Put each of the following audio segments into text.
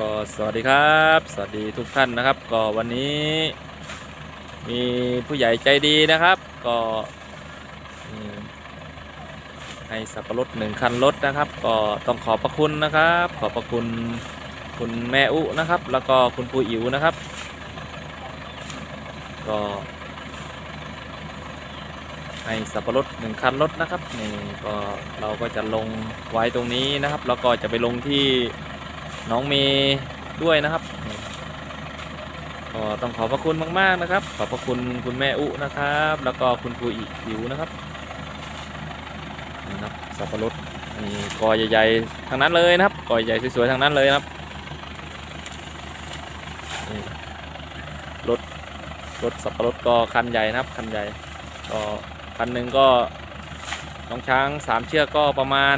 ก็สวัสดีครับ สวัสดีทุกท่านนะครับ ก็วันนี้ มีผู้ใหญ่ใจดีนะครับ ก็ให้สับปะรดหนึ่งคันรถนะครับ ก็ต้องขอบพระคุณนะครับ ขอบพระคุณคุณแม่อุนะครับ แล้วก็คุณปูอิ๋วนะครับ ก็ให้สับปะรดหนึ่งคันรถนะครับนี่ก็เราก็จะลงไว้ตรงนี้นะครับ แล้วก็จะไปลงที่ น้องเมย์ด้วยนะครับก็ต้องขอบพระคุณมากๆนะครับ ขอบพระคุณคุณแม่อุนะครับ แล้วก็คุณครูอิอิ๋วนะครับนี่นะครับสับปะรดนี่กอใหญ่ๆทั้งนั้นเลยนะครับกอใหญ่สวยๆทั้งนั้นเลยครับนี่รถรถสับปะรดก็คันใหญ่นะครับคันใหญ่ก็คันหนึ่งก็น้องช้างสามเชือกก็ประมาณ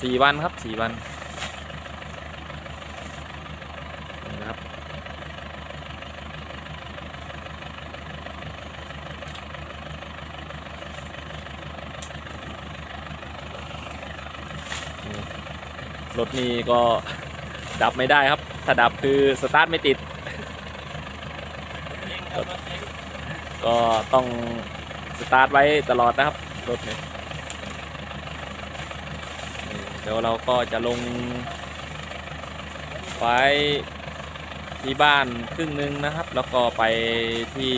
สี่วันครับสี่วันนะครับนี่ รถนี้ก็ดับไม่ได้ครับ ถ้าดับคือสตาร์ทไม่ติด ก็ต้องสตาร์ทไว้ตลอดนะครับ รถนี้เดี๋ยวเราก็จะลงไว้ที่บ้านครึ่งหนึ่งนะครับ แล้วก็ไปที่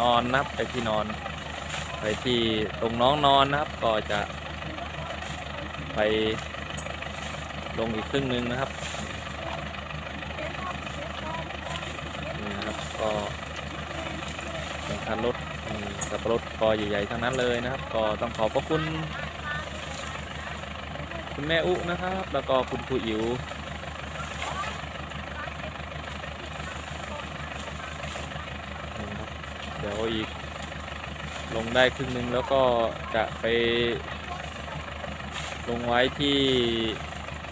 นอนนะครับไปที่นอน ไปที่ตรงน้องนอนนะครับ ก็จะไป ลงอีกครึ่งหนึ่งนะครับนี่นะครับก็เป็นคันรถสับปะรดกอใหญ่ๆทั้งนั้นเลยนะครับ ก็ต้องขอบพระคุณ คุณแม่อุนะครับ แล้วก็คุณครูอิ๋วนี่นะเดี๋ยวอีกลงได้ครึ่งหนึ่งแล้วก็จะไปลงไว้ที่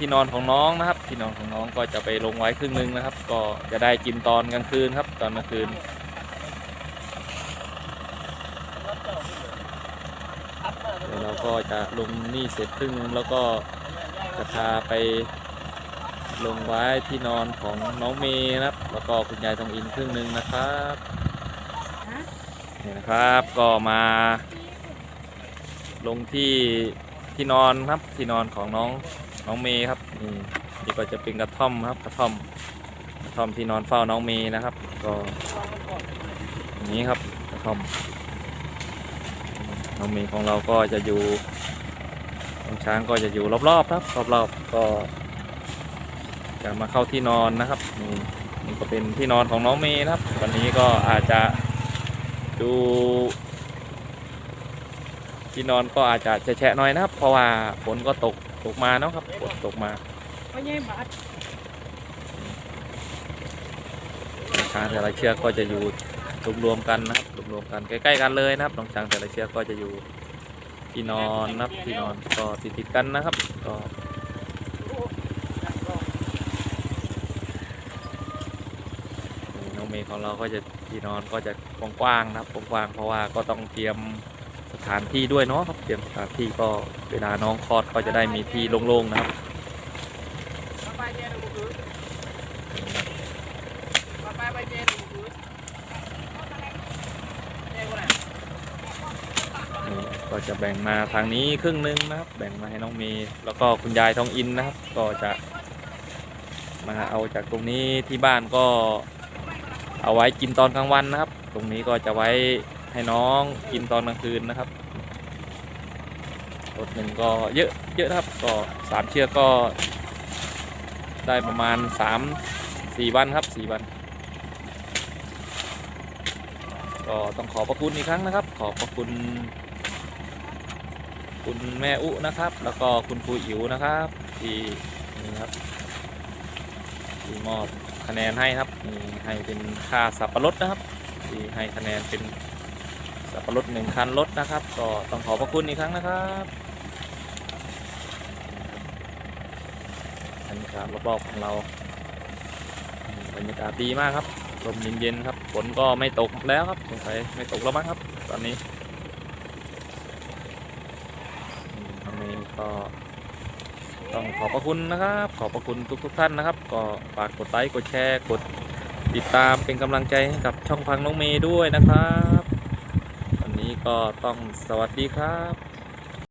ที่นอนของน้องนะครับ ที่นอนของน้องก็จะไปลงไว้ครึ่งหนึ่งนะครับ ก็จะได้กินตอนกลางคืนครับ ตอนกลางคืนเดี๋ยวเราก็จะลงนี่เสร็จครึ่งหนึงแล้วก็จะพาไปลงไว้ที่นอนของน้องเมย์นะครับ แล้วก็คุณยายทองอินครึ่งหนึ่งนะครับนี่นะครับก็มา ลงที่ที่นอนครับที่นอนของน้อง น้องเมย์ครับนี่นี่ก็จะเป็นกระท่อมครับกระท่อมกระท่อมที่นอนเฝ้าน้องเมย์นะครับ ก็อย่างนี้ครับกระท่อมน้องเมย์ของเราก็จะอยู่น้องช้างก็จะอยู่รอบๆครับรอบๆก็จะมาเข้าที่นอนนะครับนี่นี่ก็เป็นที่นอนของน้องเมย์นะครับ วันนี้ก็อาจจะดูที่นอนก็อาจจะแฉะๆหน่อยนะครับ เพราะว่าฝนก็ตก ตกมาเนาะครับฝนตกมาช้างแต่ละเชือกก็จะอยู่รวมๆกันนะครับรวมๆกันใกล้ๆกันเลยนะครับน้องช้างแต่ละเชือกก็จะอยู่ที่นอนนะครับที่นอนก็ติดๆกันนะครับก็น้องเมย์ของเราก็จะที่นอนก็จะกว้างๆนะครับกว้างๆเพราะว่าก็ต้องเตรียม สถานที่ด้วยเนาะครับเตรียมสถานที่ก็เวลาน้องคลอดก็จะได้มีที่โล่งๆนะครับก็จะแบ่งมาทางนี้ครึ่งหนึงนะครับ แบ่งมาให้น้องเมย์แล้วก็คุณยายทองอินนะครับ ก็จะมาเอาจากตรงนี้ที่บ้านก็เอาไว้กินตอนกลางวันนะครับ ตรงนี้ก็จะไว้ ให้น้องกินตอนกลางคืนนะครับรถหนึ่งก็เยอะเยอะครับก็สามเชือกก็ได้ประมาณสามสี่วันครับสี่วัน ก็ต้องขอบพระคุณอีกครั้งนะครับ ขอบพระคุณ คุณแม่อุนะครับ แล้วก็คุณครูอิ๋วนะครับที่นี่ครับที่มอบคะแนนให้ครับนี่ให้เป็นค่าสับปะรดนะครับที่ให้คะแนนเป็น สับปะรดหนึ่งคันรถนะครับ ก็ต้องขอบพระคุณอีกครั้งนะครับอันนี้ครับรอบๆของเราบรรยากาศดีมากครับลมเย็นๆครับฝนก็ไม่ตกแล้วครับสงสัยไม่ตกแล้วมั้งครับ ตอนนี้ทางนี้ก็ต้องขอบพระคุณนะครับ ขอบพระคุณทุกๆทท่านนะครับ ก็ฝากกดไลค์กดแชร์กดติดตามเป็นกำลังใจให้กับช่องพังน้องเมย์ด้วยนะครับี้ก็ต้องสวัสดีครับ